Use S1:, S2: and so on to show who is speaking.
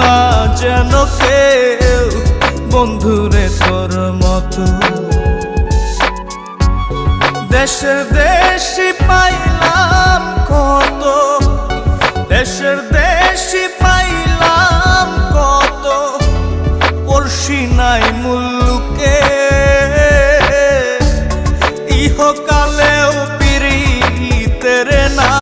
S1: না যেন কেউ বন্ধুরে তোর মতো। দেশের দেশি পাইলাম কত, দেশের দেশি পাইলাম কত, পড়শি নাই মুল্লুকে ইহকালেও